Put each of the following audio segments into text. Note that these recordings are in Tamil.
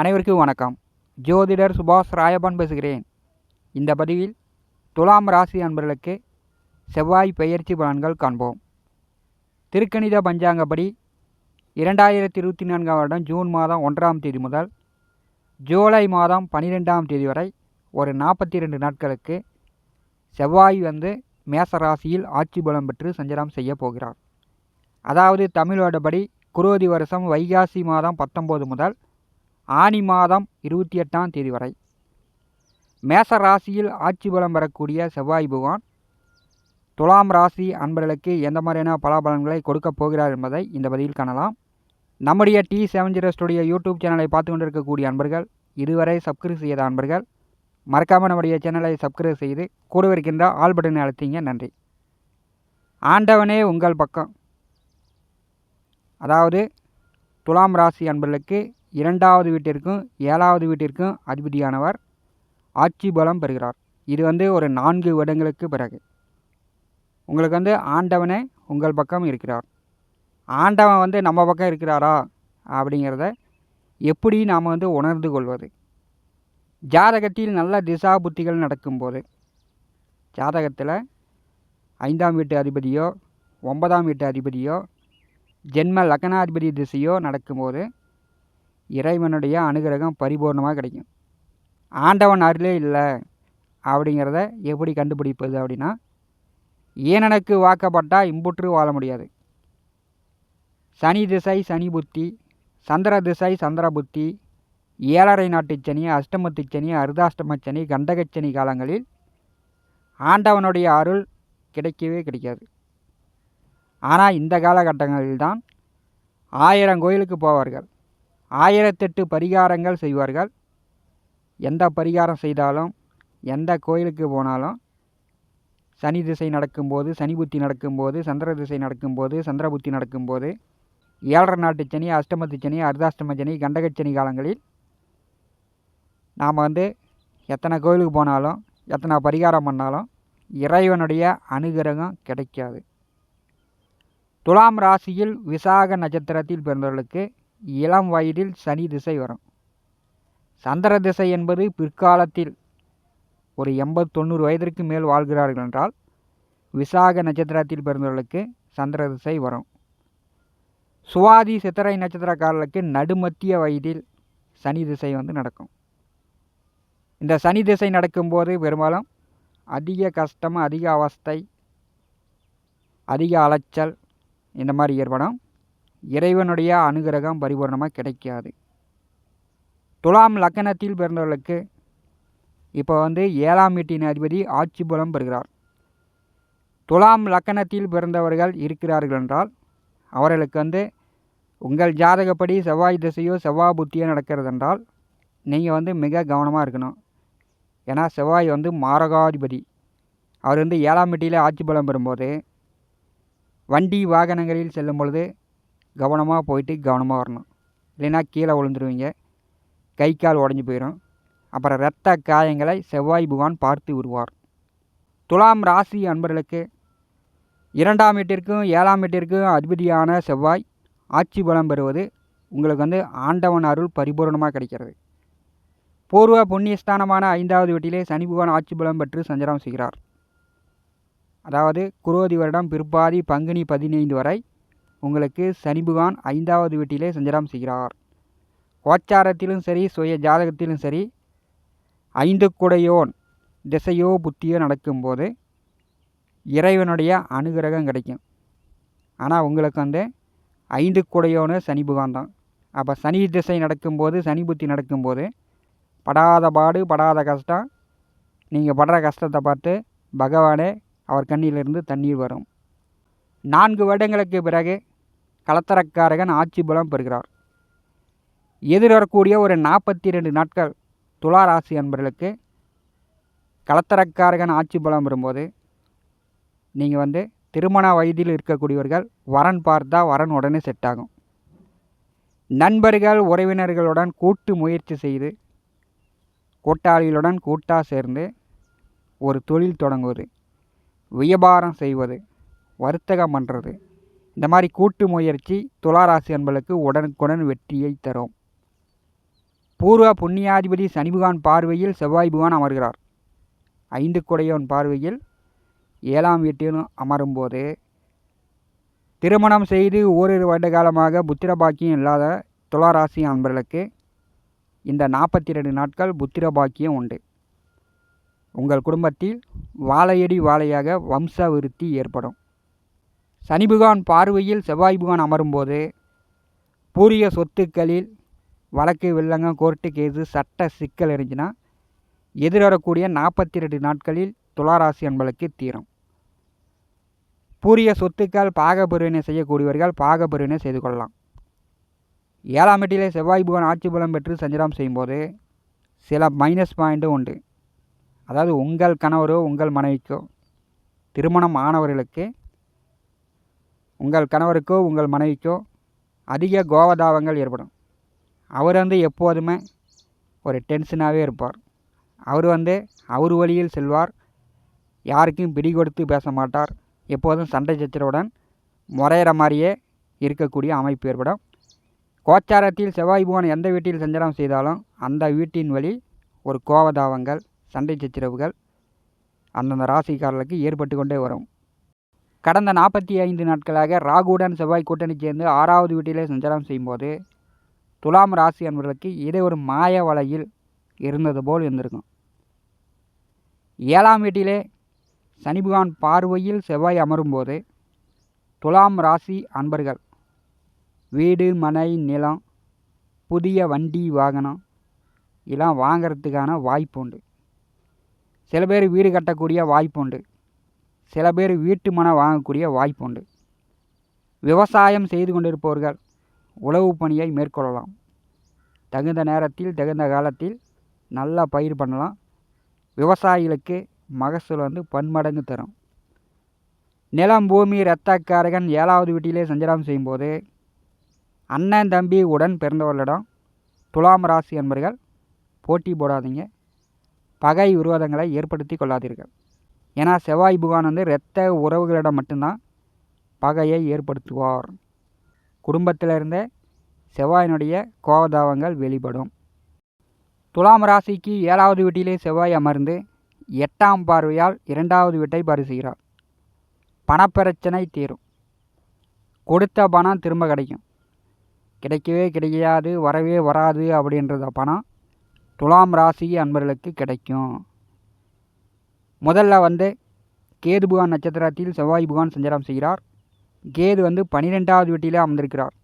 அனைவருக்கும் வணக்கம். ஜோதிடர் சுபாஷ் ராயப்பன் பேசுகிறேன். இந்த பதிவில் துலாம் ராசி அன்பர்களுக்கு செவ்வாய் பெயர்ச்சி பலன்கள் காண்போம். திருக்கணித பஞ்சாங்கப்படி இரண்டாயிரத்தி இருபத்தி நான்காம் வருடம் ஜூன் மாதம் ஒன்றாம் தேதி முதல் ஜூலை மாதம் பன்னிரெண்டாம் தேதி வரை ஒரு நாற்பத்தி ரெண்டு நாட்களுக்கு செவ்வாய் வந்து மேச ராசியில் ஆட்சி பலம் பெற்று சஞ்சலம் செய்ய போகிறார். அதாவது தமிழோடபடி குரோதி வருஷம் வைகாசி மாதம் பத்தொம்போது முதல் ஆனி மாதம் இருபத்தி எட்டாம் தேதி வரை. மேச ராசியில் ஆட்சி பலம் பெறக்கூடிய செவ்வாய் பகவான் துலாம் ராசி அன்பர்களுக்கு எந்த மாதிரியான பலாபலன்களை கொடுக்கப் போகிறார் என்பதை இந்த பதிவில் காணலாம். நம்முடைய T seven zero studio YouTube சேனலை பார்த்து கொண்டிருக்கக்கூடிய அன்பர்கள் இதுவரை சப்ஸ்கிரைப் செய்த அன்பர்கள் மறக்காமல் நம்முடைய சேனலை சப்ஸ்கிரைப் செய்து கூட இருக்கின்ற ஆல் பட்டனை அழுத்திங்க. நன்றி. ஆண்டவனே உங்கள் பக்கம். அதாவது துலாம் ராசி அன்பர்களுக்கு இரண்டாவது வீட்டிற்கும் ஏழாவது வீட்டிற்கும் அதிபதியானவர் ஆட்சி பலம் பெறுகிறார். இது வந்து ஒரு நான்கு வருடங்களுக்கு பிறகு. உங்களுக்கு வந்து ஆண்டவனே உங்கள் பக்கம் இருக்கிறார். ஆண்டவன் வந்து நம்ம பக்கம் இருக்கிறாரா? அப்படிங்கிறத எப்படி நாம் வந்து உணர்ந்து கொள்வது? ஜாதகத்தில் நல்ல திசா புத்திகள் நடக்கும்போது ஜாதகத்தில் ஐந்தாம் வீட்டு அதிபதியோ ஒன்பதாம் வீட்டு அதிபதியோ ஜென்ம லக்னாதிபதி திசையோ நடக்கும்போது இறைவனுடைய அனுகிரகம் பரிபூர்ணமாக கிடைக்கும். ஆண்டவன் அருளே இல்லை அப்படிங்கிறத எப்படி கண்டுபிடிப்பது அப்படின்னா ஈனனுக்கு வாக்கப்பட்டால் இம்புற்று வாழ முடியாது. சனி திசை சனி புத்தி சந்திர திசை சந்திர புத்தி ஏழரை நாட்டு சனி அஷ்டமத்து சனி அர்தாஷ்டம சனி கண்டகச்சனி காலங்களில் ஆண்டவனுடைய அருள் கிடைக்கவே கிடைக்காது. ஆனால் இந்த காலகட்டங்களில்தான் ஆயிரம் கோயிலுக்கு போவார்கள். ஆயிரத்தெட்டு பரிகாரங்கள் செய்வார்கள். எந்த பரிகாரம் செய்தாலும் எந்த கோயிலுக்கு போனாலும் சனி திசை நடக்கும்போது சனி புத்தி நடக்கும்போது சந்திர திசை நடக்கும்போது சந்திர புத்தி நடக்கும்போது ஏழரை நாட்டு சனி அஷ்டமத்து சனி அர்த்தாஷ்டம சனி கண்டகச்சனி காலங்களில் நாம் வந்து எத்தனை கோயிலுக்கு போனாலும் எத்தனை பரிகாரம் பண்ணாலும் இறைவனுடைய அனுகிரகம் கிடைக்காது. துலாம் ராசியில் விசாக நட்சத்திரத்தில் பிறந்தவர்களுக்கு இளம் வயதில் சனி திசை வரும். சந்திர திசை என்பது பிற்காலத்தில் ஒரு எண்பது தொண்ணூறு வயதிற்கு மேல் வாழ்கிறார்கள் என்றால் விசாக நட்சத்திரத்தில் பிறந்தவர்களுக்கு சந்திர திசை வரும். சுவாதி சித்திரை நட்சத்திரக்காரர்களுக்கு நடுமத்திய வயதில் சனி திசை வந்து நடக்கும். இந்த சனி திசை நடக்கும்போது பெரும்பாலும் அதிக கஷ்டம் அதிக அவஸ்தை அதிக அலைச்சல் இந்த மாதிரி ஏற்படும். இறைவனுடைய அனுகிரகம் பரிபூர்ணமாக கிடைக்காது. துலாம் லக்கணத்தில் பிறந்தவர்களுக்கு இப்போ வந்து ஏழாம் வீட்டின் அதிபதி ஆட்சி பலம் பெறுகிறார். துலாம் லக்கணத்தில் பிறந்தவர்கள் இருக்கிறார்கள் என்றால் அவர்களுக்கு வந்து உங்கள் ஜாதகப்படி செவ்வாய் திசையோ செவ்வாய் புத்தியோ நடக்கிறது என்றால் நீங்கள் வந்து மிக கவனமாக இருக்கணும். ஏன்னா செவ்வாய் வந்து மாரகாதிபதி. அவர் வந்து ஏழாம் வீட்டியில் ஆட்சி பலம் பெறும்போது வண்டி வாகனங்களில் செல்லும் பொழுது கவனமாக போயிட்டு கவனமாக வரணும். இல்லைன்னா கீழே விழுந்துருவீங்க. கை கால் உடஞ்சி போயிடும் அப்புறம் இரத்த காயங்களை செவ்வாய் புகான் பார்த்து விடுவார். துலாம் ராசி அன்பர்களுக்கு இரண்டாம் வீட்டிற்கும் ஏழாம் வீட்டிற்கும் அதிபதியான செவ்வாய் ஆட்சி பலம் பெறுவது உங்களுக்கு வந்து ஆண்டவன் அருள் பரிபூர்ணமாக கிடைக்கிறது. பூர்வ புண்ணியஸ்தானமான ஐந்தாவது வீட்டிலே சனி பகவான் ஆட்சி பலம் பெற்று சஞ்சாரம் செய்கிறார். அதாவது குரோதி வருடம் பிற்பாதி பங்குனி பதினைந்து வரை உங்களுக்கு சனி பகவான் ஐந்தாவது வீட்டிலே சஞ்சாரம் செய்கிறார். கோச்சாரத்திலும் சரி சுய ஜாதகத்திலும் சரி ஐந்து குடையோன் திசையோ புத்தியோ நடக்கும்போது இறைவனுடைய அனுகிரகம் கிடைக்கும். ஆனால் உங்களுக்கு வந்து ஐந்து குடையோன்னு சனி பகவான் தான். அப்போ சனி திசை நடக்கும்போது சனி புத்தி நடக்கும்போது படாத பாடு படாத கஷ்டம் நீங்கள் படுற கஷ்டத்தை பார்த்து பகவானே அவர் கண்ணிலிருந்து தண்ணீர் வரும். நான்கு வருடங்களுக்கு பிறகு கலத்தரக்காரகன் ஆட்சி பலம் பெறுகிறார். எதிர்வரக்கூடிய ஒரு நாற்பத்தி ரெண்டு நாட்கள் துலா ராசி அன்பர்களுக்கு கலத்தரக்காரகன் ஆட்சி பலம் வரும்போது நீங்கள் வந்து திருமண வயதில் இருக்கக்கூடியவர்கள் வரன் பார்த்தா வரன் உடனே செட் ஆகும். நண்பர்கள் உறவினர்களுடன் கூட்டு முயற்சி செய்து கூட்டாளிகளுடன் கூட்டாக சேர்ந்து ஒரு தொழில் தொடங்குவது வியாபாரம் செய்வது வர்த்தகம் பண்ணுறது இந்த மாதிரி கூட்டு முயற்சி துளாராசி அன்பளுக்கு உடனுக்குடன் வெற்றியை தரும். பூர்வ புண்ணியாதிபதி சனிபுகான் பார்வையில் செவ்வாய் புகான் அமர்கிறார். ஐந்து குடையோன் பார்வையில் ஏழாம் வீட்டிலும் அமரும்போது திருமணம் செய்து ஓரிரு வருட காலமாக புத்திர பாக்கியம் இல்லாத துளாராசி அன்பர்களுக்கு இந்த நாற்பத்தி ரெண்டு நாட்கள் புத்திர பாக்கியம் உண்டு. உங்கள் குடும்பத்தில் வாழையடி வாழையாக வம்ச விருத்தி ஏற்படும். சனி பார்வையில் செவ்வாய் பகவான் அமரும்போது பூரிய சொத்துக்களில் வழக்கு வில்லங்கம் கோர்ட்டு கேஸு சட்ட சிக்கல் இருந்துச்சுன்னா எதிர்வரக்கூடிய நாற்பத்தி ரெண்டு நாட்களில் துளாராசி என்பளுக்கு தீரும். பூரிய சொத்துக்கள் பாகப்பிரிவினை செய்யக்கூடியவர்கள் பாகப்பிரிவினை செய்து கொள்ளலாம். ஏழாம் எட்டிலே செவ்வாய் புகன் ஆட்சி பலம் பெற்று சஞ்சாரம் செய்யும்போது சில மைனஸ் பாயிண்ட்டும் உண்டு. அதாவது உங்கள் கணவரோ உங்கள் மனைவிக்கோ திருமணம் ஆனவர்களுக்கு உங்கள் கணவருக்கோ உங்கள் மனைவிக்கோ அதிக கோவதாவங்கள் ஏற்படும். அவர் வந்து எப்போதுமே ஒரு டென்ஷனாகவே இருப்பார். அவர் வந்து அவர் வழியில் செல்வார். யாருக்கும் பிடி கொடுத்து பேச மாட்டார். எப்போதும் சண்டை சச்சரவுடன் முறையிற மாதிரியே இருக்கக்கூடிய அமைப்பு ஏற்படும். கோச்சாரத்தில் செவ்வாய் பகவான் எந்த வீட்டில் சஞ்சாரம் செய்தாலும் அந்த வீட்டின் வழி ஒரு கோவதாவங்கள் சண்டை சச்சரவுகள் அந்தந்த ராசிக்காரர்களுக்கு ஏற்பட்டு கொண்டே வரும். கடந்த நாற்பத்தி ஐந்து நாட்களாக ராகுடன் செவ்வாய் கூட்டணி சேர்ந்து ஆறாவது வீட்டிலே சஞ்சாரம் செய்யும்போது துலாம் ராசி என்பவர்களுக்கு இதே ஒரு மாய வலையில் இருந்தது போல் இருந்திருக்கும். ஏழாம் வீட்டிலே சனிபகவான் பார்வையில் செவ்வாய் அமரும்போது துலாம் ராசி அன்பர்கள் வீடு மனை நிலம் புதிய வண்டி வாகனம் இதெல்லாம் வாங்கிறதுக்கான வாய்ப்பு உண்டு. சில பேர் வீடு கட்டக்கூடிய வாய்ப்பு உண்டு. சில பேர் வீட்டு மனம் வாங்கக்கூடிய வாய்ப்பு உண்டு விவசாயம் செய்து கொண்டிருப்பவர்கள் உழவு பணியை மேற்கொள்ளலாம். தகுந்த நேரத்தில் தகுந்த காலத்தில் நல்லா பயிர் பண்ணலாம். விவசாயிகளுக்கு மகசூல் வந்து பன்மடங்கு தரும். நிலம் பூமி இரத்தக்காரகன் ஏழாவது வீட்டிலே சஞ்சாரம் செய்யும்போது அண்ணன் தம்பி உடன் பிறந்தவர்களிடம் துலாம் ராசி என்பர்கள் போட்டி போடாதீங்க. பகை விரோதங்களை ஏற்படுத்தி கொள்ளாதீர்கள். ஏன்னா செவ்வாய் புகான் வந்து இரத்த உறவுகளிடம் மட்டும்தான் பகையை ஏற்படுத்துவார். குடும்பத்தில் இருந்த செவ்வாயினுடைய கோபதாவங்கள் வெளிப்படும். துலாம் ராசிக்கு ஏழாவது வீட்டிலே செவ்வாய் அமர்ந்து எட்டாம் பார்வையால் இரண்டாவது வீட்டை பரிசுகிறார் பணப்பிரச்சனை தீரும். கொடுத்த பணம் திரும்ப கிடைக்கும். கிடைக்கவே கிடைக்காது வரவே வராது அப்படின்றத பணம் துலாம் ராசி அன்பர்களுக்கு கிடைக்கும். முதல்ல வந்து கேது புகான் நட்சத்திரத்தில் செவ்வாய் புகான் சஞ்சாரம் செய்கிறார். கேது வந்து பனிரெண்டாவது வீட்டிலே அமர்ந்திருக்கிறார்.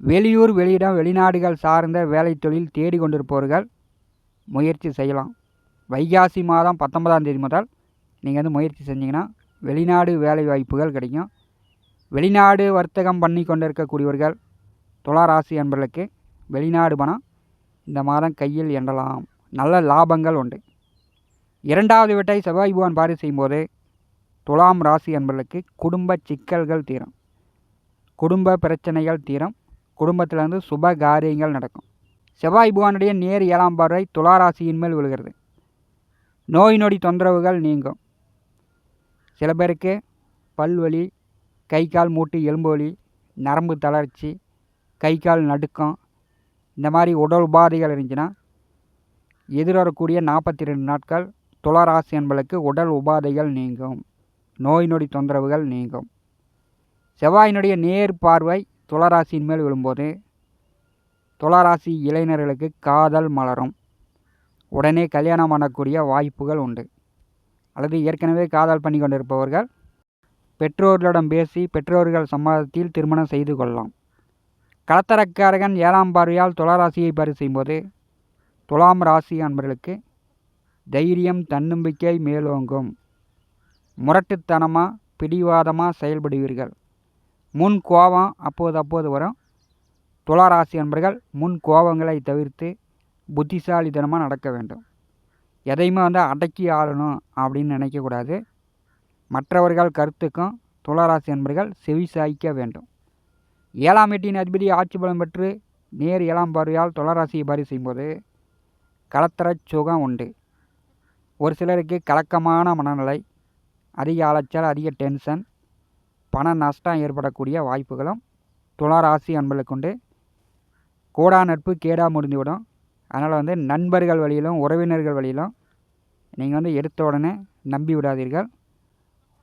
வெளியூர் வெளியிடம் வெளிநாடுகள் சார்ந்த வேலை தொழில் தேடி கொண்டிருப்பவர்கள் முயற்சி செய்யலாம். வைகாசி மாதம் பத்தொன்பதாம் தேதி முதல் நீங்கள் வந்து முயற்சி செஞ்சீங்கன்னா வெளிநாடு வேலை வாய்ப்புகள் கிடைக்கும். வெளிநாடு வர்த்தகம் பண்ணி கொண்டிருக்கக்கூடியவர்கள் துளாராசி என்பர்களுக்கு வெளிநாடு பணம் இந்த மாதம் கையில் எண்ணலாம். நல்ல லாபங்கள் உண்டு. இரண்டாவது வீட்டை செவ்வாய் பகவான் பாரி செய்யும்போது துலாம் ராசி என்பர்களுக்கு குடும்ப சிக்கல்கள் தீரும். குடும்ப பிரச்சனைகள் தீரும். குடும்பத்திலிருந்து சுப காரியங்கள் நடக்கும். செவ்வாய் பகவானுடைய நேர் ஏழாம் பார்வை துளாராசியின் மேல் விழுகிறது. நோய் நொடி தொந்தரவுகள் நீங்கும். சில பேருக்கு பல்வலி கை கால் மூட்டு எலும்பு வலி நரம்பு தளர்ச்சி கை கால் நடுக்கம் இந்த மாதிரி உடல் உபாதைகள் இருந்துச்சுன்னா எதிர்வரக்கூடிய நாற்பத்தி ரெண்டு நாட்கள் துளராசி என்பளுக்கு உடல் உபாதைகள் நீங்கும் நோய் நொடி தொந்தரவுகள் நீங்கும். செவ்வாயினுடைய நேர் பார்வை துளராசியின் மேல் விழும்போது துளராசி இளைஞர்களுக்கு காதல் மலரும். உடனே கல்யாணம் பண்ணக்கூடிய வாய்ப்புகள் உண்டு. அல்லது ஏற்கனவே காதல் பண்ணி கொண்டிருப்பவர்கள் பெற்றோர்களிடம் பேசி பெற்றோர்கள் சம்மதத்தில் திருமணம் செய்து கொள்ளலாம். களத்தரக்காரகன் ஏழாம் பார்வையால் துளாராசியை பரிசெய்யும்போது துலாம் ராசி அன்பர்களுக்கு தைரியம் தன்னம்பிக்கை மேலோங்கும். முரட்டுத்தனமாக பிடிவாதமாக செயல்படுவீர்கள். முன் கோபம் அப்போது அப்போது வரும். துளாராசி அன்பர்கள் முன் கோபங்களை தவிர்த்து புத்திசாலித்தனமாக நடக்க வேண்டும். எதையுமே வந்து அடக்கி ஆளணும் அப்படின்னு நினைக்கக்கூடாது. மற்றவர்கள் கருத்துக்கும் துளராசி அன்பர்கள் செவி சாய்க்க வேண்டும். ஏழாம் எட்டின் அதிபதி ஆட்சி பலம் பெற்று நேர் ஏழாம் பார்வையால் துளராசியை பாரி செய்யும்போது கலத்தர சுகம் உண்டு. ஒரு சிலருக்கு கலக்கமான மனநிலை அதிக அலைச்சல் அதிக டென்ஷன் பண நஷ்டம் ஏற்படக்கூடிய வாய்ப்புகளும் துளாராசி அன்பர்களுக்கு உண்டு. கோடா நட்பு கேடா முடிந்துவிடும். அதனால் வந்து நண்பர்கள் வழியிலும் உறவினர்கள் வழியிலும் நீங்கள் வந்து எடுத்த உடனே நம்பி விடாதீர்கள்.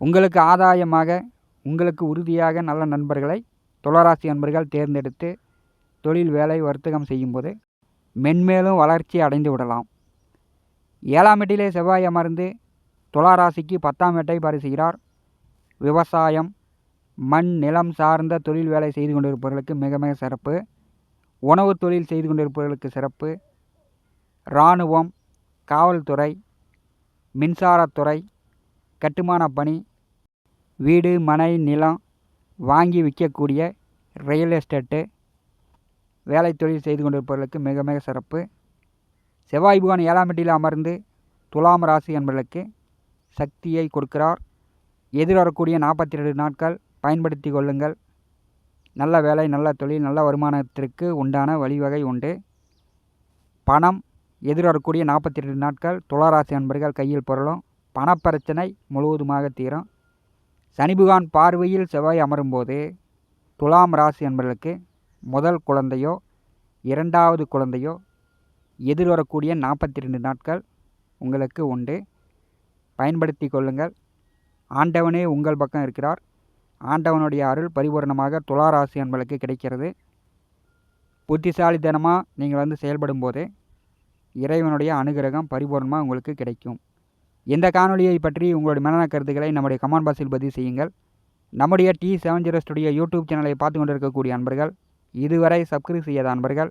உங்களுக்கு ஆதாயமாக உங்களுக்கு உறுதியாக நல்ல நண்பர்களை துளராசி நண்பர்கள் தேர்ந்தெடுத்து தொழில் வேலை வர்த்தகம் செய்யும்போது மென்மேலும் வளர்ச்சி அடைந்து விடலாம். ஏழாம் எட்டிலே செவ்வாய் அமர்ந்து துளாராசிக்கு பத்தாம் எட்டை பரிசுகிறார். விவசாயம் மண் நிலம் சார்ந்த தொழில் வேலை செய்து கொண்டிருப்பவர்களுக்கு மிக மிக சிறப்பு. உணவு தொழில் செய்து கொண்டிருப்பவர்களுக்கு சிறப்பு. இராணுவம் காவல்துறை மின்சாரத்துறை கட்டுமான பணி வீடு மனை நிலம் வாங்கி விற்கக்கூடிய ரியல் எஸ்டேட்டு வேலை தொழில் செய்து கொண்டிருப்பவர்களுக்கு மிக மிக சிறப்பு. செவ்வாய் புகான் ஏழாம் எட்டில் அமர்ந்து துலாம் ராசி என்பவர்களுக்கு சக்தியை கொடுக்கிறார். எதிர்வரக்கூடிய நாற்பத்தி ரெண்டு நாட்கள் பயன்படுத்தி கொள்ளுங்கள். நல்ல வேலை நல்ல தொழில் நல்ல வருமானத்திற்கு உண்டான வழிவகை உண்டு. பணம் எதிர்வரக்கூடிய நாற்பத்தி ரெண்டு நாட்கள் துளாராசி அன்பர்கள் கையில் பொருளும். பணப்பிரச்சனை முழுவதுமாக தீரும். சனி பார்வையில் செவ்வாய் அமரும்போது துலாம் ராசி அன்பர்களுக்கு முதல் குழந்தையோ இரண்டாவது குழந்தையோ எதிர்வரக்கூடிய நாற்பத்தி ரெண்டு நாட்கள் உங்களுக்கு உண்டு. பயன்படுத்தி கொள்ளுங்கள். ஆண்டவனே உங்கள் பக்கம் இருக்கிறார். ஆண்டவனுடைய அருள் பரிபூரணமாக துளாராசி அன்பளுக்கு கிடைக்கிறது. புத்திசாலித்தனமாக நீங்கள் வந்து செயல்படும் போது இறைவனுடைய அனுகிரகம் பரிபூர்ணமாக உங்களுக்கு கிடைக்கும். இந்த காணொலியை பற்றி உங்களுடைய மனநல கருத்துக்களை நம்முடைய கமெண்ட் பாக்ஸில் பதிவு செய்யுங்கள். நம்முடைய T seven zero studio YouTube சேனலை பார்த்து கொண்டிருக்கக்கூடிய அன்பர்கள் இதுவரை சப்ஸ்கிரைப் செய்யாத அன்பர்கள்